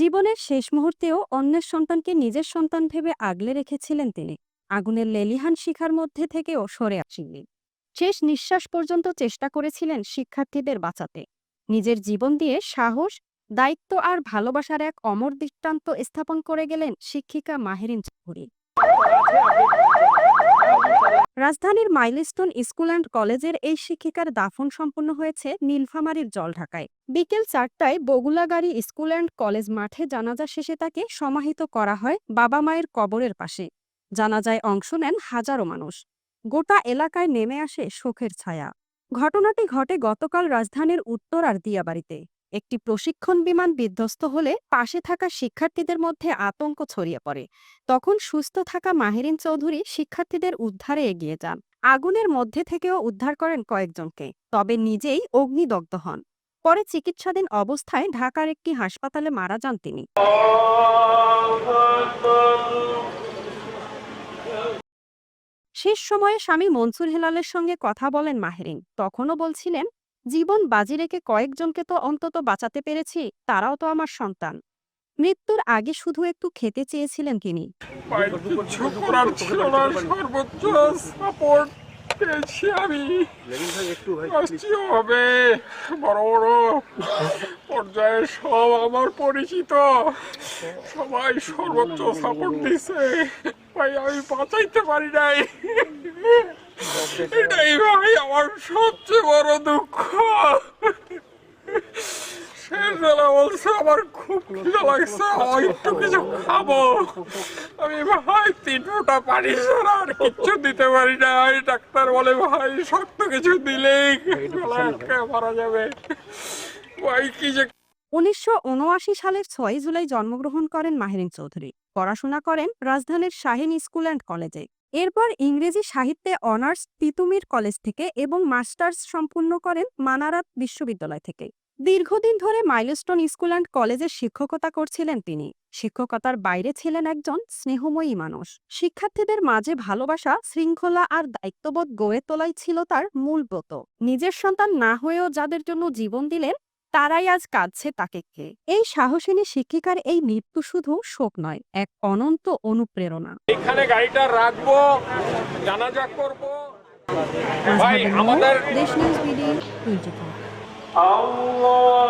জীবনের শেষ মুহূর্তেও অন্যের সন্তানকে নিজের সন্তান ভেবে আগলে রেখেছিলেন তিনি। আগুনের লেলিহান শিখার মধ্যে থেকেও সরে আসেননি। শেষ নিঃশ্বাস পর্যন্ত চেষ্টা করেছিলেন শিক্ষার্থীদের বাঁচাতে। নিজের জীবন দিয়ে সাহস, দায়িত্ব আর ভালোবাসার এক অমর দৃষ্টান্ত স্থাপন করে গেলেন শিক্ষিকা মাহেরিন চৌধুরী। রাজধানীর মাইলস্টোন স্কুল অ্যান্ড কলেজের এই শিক্ষিকার দাফন সম্পন্ন হয়েছে নীলফামারীর জলঢাকায়। বিকেল চারটায় বগুলাগাড়ি স্কুল অ্যান্ড কলেজ মাঠে জানাজা শেষে তাকে সমাহিত করা হয় বাবা মায়ের কবরের পাশে। জানাজায় অংশ নেন হাজারো মানুষ। গোটা এলাকায় নেমে আসে শোকের ছায়া। ঘটনাটি ঘটে গতকাল রাজধানীর উত্তরার দিয়াবাড়িতে। একটি প্রশিক্ষণ বিমান বিধ্বস্ত হলে পাশে থাকা শিক্ষার্থীদের মধ্যে আতঙ্ক ছড়িয়ে পড়ে। তখন সুস্থ থাকা মাহেরিন চৌধুরী শিক্ষার্থীদের উদ্ধারে এগিয়ে যান। আগুনের মধ্যে থেকেও উদ্ধার করেন কয়েকজনকে, তবে নিজেই অগ্নিদগ্ধ হন। পরে চিকিৎসাধীন অবস্থায় ঢাকার একটি হাসপাতালে মারা যান তিনি। শেষ সময়ে স্বামী মনসুর হেলালের সঙ্গে কথা বলেন মাহেরিন। তখনও বলছিলেন জীবন বাজি রেখে কয়েকজনকে তো অন্তত বাঁচাতে পেরেছি, তারাও তো আমার সন্তান। মৃত্যুর আগে শুধু একটু খেতে চেয়েছিলেন তিনি। আমি। হবে, বড় বড় সব আমার পরিচিত। সবাই সর্বোচ্চ সাপোর্ট আমি বাঁচাইতে পারি নাই। আমার সবচেয়ে বড় দুঃখ। শেষবেলা বলছে, আমার খুব খিদে লাগছে একটু কিছু খাব। আমি, ভাই তিন ফোঁটা পানি ছাড়া আর কিচ্ছু দিতে পারি না। ডাক্তার বলে, ভাই, শক্ত কিছু দিলেই আটকে মারা যাবে। ভাই, কি যে উনিশশো উনআশি সালের ছয় জুলাই জন্মগ্রহণ করেন মাহেরিন চৌধুরী। পড়াশোনা করেন রাজধানীর শাহিন স্কুল অ্যান্ড কলেজে। এরপর ইংরেজি সাহিত্যে অনার্স তিতুমির কলেজ থেকে এবং মাস্টার্স সম্পূর্ণ করেন মানারাত বিশ্ববিদ্যালয় থেকে। দীর্ঘদিন ধরে মাইলস্টোন স্কুল অ্যান্ড কলেজের শিক্ষকতা করছিলেন তিনি। শিক্ষকতার বাইরে ছিলেন একজন স্নেহময়ী মানুষ। শিক্ষার্থীদের মাঝে ভালোবাসা, শৃঙ্খলা আর দায়িত্ববোধ গড়ে তোলাই ছিল তার মূল ব্রত। নিজের সন্তান না হয়েও যাদের জন্য জীবন দিলেন তারাই আজ কাঁদছে তাকে কে এই সাহসিনী শিক্ষিকার এই মৃত্যু শুধু শোক নয় এক অনন্ত অনুপ্রেরণা। এখানে গাড়িটা রাখব জানাজা করব। ভাই আমাদের দেশ নিউজ বিডি টোয়েন্টি আল্লাহ!